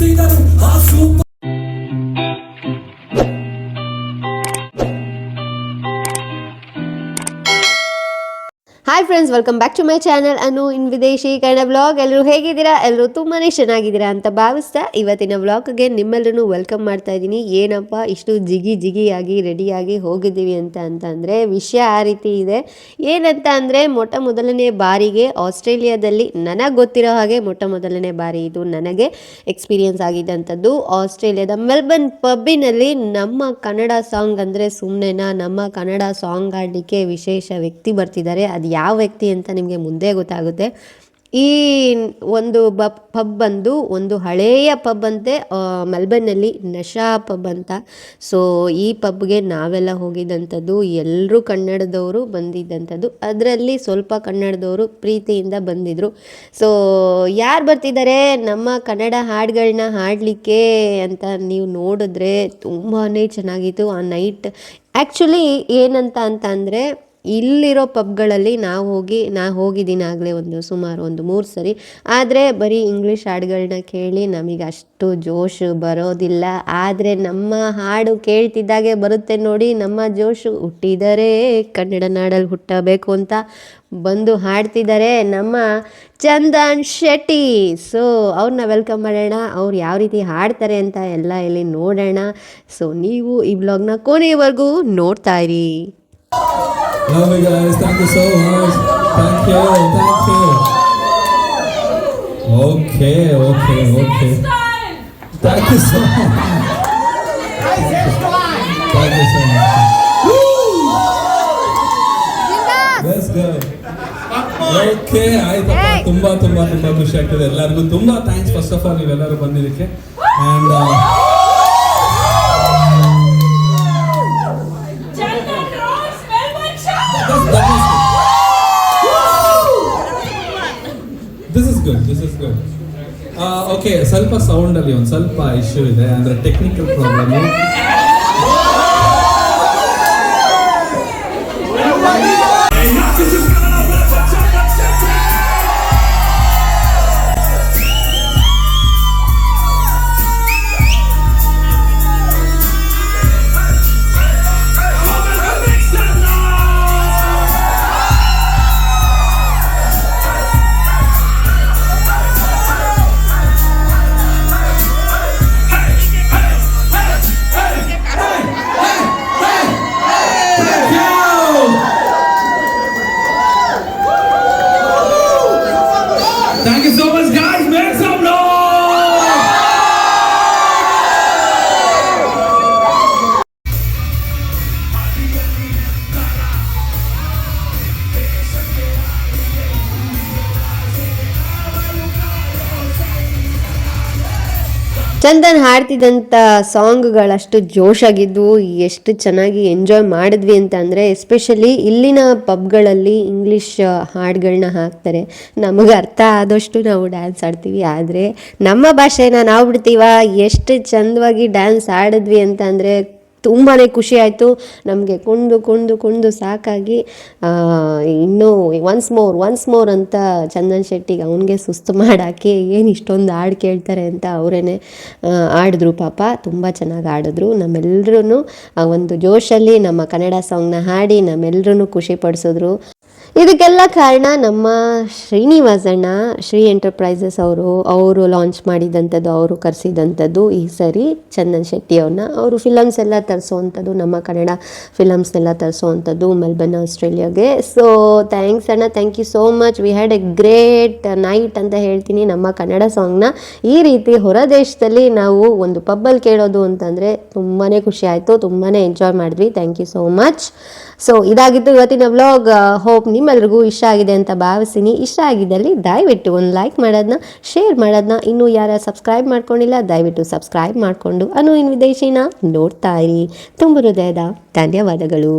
see that hi friends welcome back to my channel Anu in ವಿದೇಶಿ Kannada blog ಎಲ್ಲರೂ ಹೇಗಿದ್ದೀರಾ? ಎಲ್ಲರೂ ತುಂಬಾ ಚೆನ್ನಾಗಿದ್ದೀರಾ ಅಂತ ಭಾವಿಸ್ತಾ ಇವತ್ತಿನ ವ್ಲಾಗ್ಗೆ ನಿಮ್ಮೆಲ್ಲರೂ ವೆಲ್ಕಮ್ ಮಾಡ್ತಾ ಇದ್ದೀನಿ. ಏನಪ್ಪ, ಇಷ್ಟು ಜಿಗಿ ಜಿಗಿಯಾಗಿ ರೆಡಿಯಾಗಿ ಹೋಗಿದ್ದೀವಿ ಅಂತ ಅಂತಂದರೆ ವಿಷಯ ಆ ರೀತಿ ಇದೆ. ಏನಂತ ಅಂದರೆ, ಮೊಟ್ಟ ಮೊದಲನೇ ಬಾರಿಗೆ ಆಸ್ಟ್ರೇಲಿಯಾದಲ್ಲಿ ನನಗೆ ಗೊತ್ತಿರೋ ಹಾಗೆ ಮೊಟ್ಟ ಮೊದಲನೇ ಬಾರಿ ಇದು ನನಗೆ ಎಕ್ಸ್ಪೀರಿಯನ್ಸ್ ಆಗಿದ್ದಂಥದ್ದು. ಆಸ್ಟ್ರೇಲಿಯಾದ ಮೆಲ್ಬರ್ನ್ ಪಬ್ಬಿನಲ್ಲಿ ನಮ್ಮ ಕನ್ನಡ ಸಾಂಗ್ ಅಂದರೆ ಸುಮ್ಮನೆನಾ ನಮ್ಮ ಕನ್ನಡ ಸಾಂಗ್ ಆಡಲಿಕ್ಕೆ ವಿಶೇಷ ವ್ಯಕ್ತಿ ಬರ್ತಿದ್ದಾರೆ. ಅದು ಯಾವ ವ್ಯಕ್ತಿ ಅಂತ ನಿಮಗೆ ಮುಂದೆ ಗೊತ್ತಾಗುತ್ತೆ. ಈ ಒಂದು ಪಬ್ ಬಂದು ಒಂದು ಹಳೆಯ ಪಬ್ ಅಂತೆ ಮೆಲ್ಬರ್ನಲ್ಲಿ ನಶಾ ಪಬ್ ಅಂತ. ಸೊ, ಈ ಪಬ್ಗೆ ನಾವೆಲ್ಲ ಹೋಗಿದ್ದಂಥದ್ದು ಎಲ್ಲರೂ ಕನ್ನಡದವರು ಬಂದಿದ್ದಂಥದ್ದು. ಅದರಲ್ಲಿ ಸ್ವಲ್ಪ ಕನ್ನಡದವರು ಪ್ರೀತಿಯಿಂದ ಬಂದಿದ್ದರು ಸೊ, ಯಾರು ಬರ್ತಿದ್ದಾರೆ? ನಮ್ಮ ಕನ್ನಡ ಹಾಡುಗಳನ್ನ ಹಾಡಲಿಕ್ಕೆ ಅಂತ ನೀವು ನೋಡಿದ್ರೆ ತುಂಬಾ ಚೆನ್ನಾಗಿತ್ತು. ಆ ನೈಟ್ ಆ್ಯಕ್ಚುಲಿ ಏನಂತ ಅಂತ ಅಂದರೆ ಇಲ್ಲಿರೋ ಪಬ್ಗಳಲ್ಲಿ ನಾವು ಹೋಗಿ, ನಾ ಹೋಗಿದ್ದೀನಿ ಆಗಲೇ ಒಂದು ಸುಮಾರು ಒಂದು ಮೂರು ಸರಿ. ಆದರೆ ಬರೀ ಇಂಗ್ಲೀಷ್ ಹಾಡುಗಳನ್ನ ಕೇಳಿ ನಮಗೆ ಅಷ್ಟು ಜೋಶು ಬರೋದಿಲ್ಲ. ಆದರೆ ನಮ್ಮ ಹಾಡು ಕೇಳ್ತಿದ್ದಾಗೆ ಬರುತ್ತೆ ನೋಡಿ, ನಮ್ಮ ಜೋಶು ಹುಟ್ಟಿದರೆ ಕನ್ನಡ ನಾಡಲ್ಲಿ ಹುಟ್ಟಬೇಕು ಅಂತ ಬಂದು ಹಾಡ್ತಿದ್ದಾರೆ ನಮ್ಮ ಚಂದನ್ ಶೆಟ್ಟಿ. ಸೊ ಅವ್ರನ್ನ ವೆಲ್ಕಮ್ ಮಾಡೋಣ, ಅವ್ರು ಯಾವ ರೀತಿ ಹಾಡ್ತಾರೆ ಅಂತ ಎಲ್ಲ ಇಲ್ಲಿ ನೋಡೋಣ. ಸೊ ನೀವು ಈ ಬ್ಲಾಗ್ನ ಕೊನೆಯವರೆಗೂ ನೋಡ್ತಾ ಇರಿ. Love you guys. Thank you so much. Thank you. Thank you. Okay, okay, okay. Thank you so much. Thank you so much. Let's go. Okay ಆಯ್ತಪ್ಪ ತುಂಬಾ ತುಂಬಾ ತುಂಬಾ ಖುಷಿ ಆಗ್ತದೆ ಎಲ್ಲರಿಗೂ ತುಂಬಾ ಥ್ಯಾಂಕ್ಸ್ ಫಸ್ಟ್ ಆಫ್ ಆಲ್ ನೀವೆಲ್ಲರೂ ಬಂದಿದ್ದಕ್ಕೆ ಅಂಡ್ ಓಕೆ Uh, ಸ್ವಲ್ಪ ಸೌಂಡ್ ಅಲ್ಲಿ ಒಂದು ಸ್ವಲ್ಪ ಇಶ್ಯೂ ಇದೆ ಅಂದ್ರೆ ಟೆಕ್ನಿಕಲ್ ಪ್ರಾಬ್ಲಮ್ ಚಂದನ್ ಹಾಡ್ತಿದ್ದಂಥ ಸಾಂಗ್ಗಳಷ್ಟು ಜೋಶಾಗಿದ್ವು ಎಷ್ಟು ಚೆನ್ನಾಗಿ ಎಂಜಾಯ್ ಮಾಡಿದ್ವಿ ಅಂತ ಅಂದರೆ ಎಸ್ಪೆಷಲಿ ಇಲ್ಲಿನ ಪಬ್ಗಳಲ್ಲಿ ಇಂಗ್ಲೀಷ್ ಹಾಡುಗಳನ್ನ ಹಾಕ್ತಾರೆ. ನಮಗೆ ಅರ್ಥ ಆದಷ್ಟು ನಾವು ಡ್ಯಾನ್ಸ್ ಆಡ್ತೀವಿ. ಆದರೆ ನಮ್ಮ ಭಾಷೆನ ನಾವು ಬಿಡ್ತೀವ? ಎಷ್ಟು ಚಂದವಾಗಿ ಡ್ಯಾನ್ಸ್ ಆಡಿದ್ವಿ ಅಂತ ಅಂದರೆ ತುಂಬಾ ಖುಷಿ ಆಯಿತು. ನಮಗೆ ಕುಣಿದು ಕುಣಿದು ಕುಣಿದು ಸಾಕಾಗಿ ಇನ್ನೂ ಒನ್ಸ್ ಮೋರ್ ಒನ್ಸ್ ಮೋರ್ ಅಂತ ಚಂದನ್ ಶೆಟ್ಟಿಗೆ ಅವನಿಗೆ ಸುಸ್ತು ಮಾಡಾಕಿ ಏನು ಇಷ್ಟೊಂದು ಹಾಡು ಕೇಳ್ತಾರೆ ಅಂತ ಅವರೇನೆ ಆಡಿದ್ರು ಪಾಪ. ತುಂಬ ಚೆನ್ನಾಗಿ ಆಡಿದ್ರು ನಮ್ಮೆಲ್ಲರೂ ಒಂದು ಜೋಶಲ್ಲಿ ನಮ್ಮ ಕನ್ನಡ ಸಾಂಗ್ನ ಹಾಡಿ ನಮ್ಮೆಲ್ಲರೂ ಖುಷಿ ಪಡಿಸಿದ್ರು. ಇದಕ್ಕೆಲ್ಲ ಕಾರಣ ನಮ್ಮ ಶ್ರೀನಿವಾಸಣ್ಣ ಶ್ರೀ ಎಂಟರ್ಪ್ರೈಸಸ್ ಅವರು ಅವರು ಲಾಂಚ್ ಮಾಡಿದಂಥದ್ದು, ಅವರು ಕರೆಸಿದಂಥದ್ದು ಈ ಸರಿ ಚಂದನ್ ಶೆಟ್ಟಿ ಅವ್ರನ್ನ. ಅವರು ಫಿಲಮ್ಸ್ ಎಲ್ಲ ತರಿಸೋವಂಥದ್ದು, ನಮ್ಮ ಕನ್ನಡ ಫಿಲಮ್ಸ್ನೆಲ್ಲ ತರಿಸೋವಂಥದ್ದು ಮೆಲ್ಬರ್ನ್, ಆಸ್ಟ್ರೇಲಿಯಾಗೆ. ಸೊ ಥ್ಯಾಂಕ್ಸ್ ಅಣ್ಣ. Thank you so much we had a great night ಅಂತ ಹೇಳ್ತೀನಿ ನಮ್ಮ ಕನ್ನಡ ಸಾಂಗ್ನ ಈ ರೀತಿ ಹೊರ ದೇಶದಲ್ಲಿ ನಾವು ಒಂದು ಪಬ್ಬಲ್ಲಿ ಕೇಳೋದು ಅಂತಂದರೆ ತುಂಬಾ ಖುಷಿ ಆಯಿತು ತುಂಬಾ ಎಂಜಾಯ್ ಮಾಡಿದ್ವಿ. Thank you so much so ಇದಾಗಿತ್ತು ಇವತ್ತಿನ ವ್ಲಾಗ್ ಹೋಪ್ ನಿಮ್ಮೆಲ್ರಿಗೂ ಇಷ್ಟ ಆಗಿದೆ ಅಂತ ಭಾವಿಸ್ತೀನಿ. ಇಷ್ಟ ಆಗಿದ್ದಲ್ಲಿ ದಯವಿಟ್ಟು ಒಂದು ಲೈಕ್ ಮಾಡೋದನ್ನ ಶೇರ್ ಮಾಡೋದನ್ನ ಇನ್ನೂ ಯಾರು ಸಬ್ಸ್ಕ್ರೈಬ್ ಮಾಡ್ಕೊಂಡಿಲ್ಲ, ದಯವಿಟ್ಟು ಸಬ್ಸ್ಕ್ರೈಬ್ ಮಾಡಿಕೊಂಡು ಅನು ಇನ್ ವಿದೇಶಿನ ನೋಡ್ತಾ ಇರಿ. ತುಂಬ ಹೃದಯದ ಧನ್ಯವಾದಗಳು.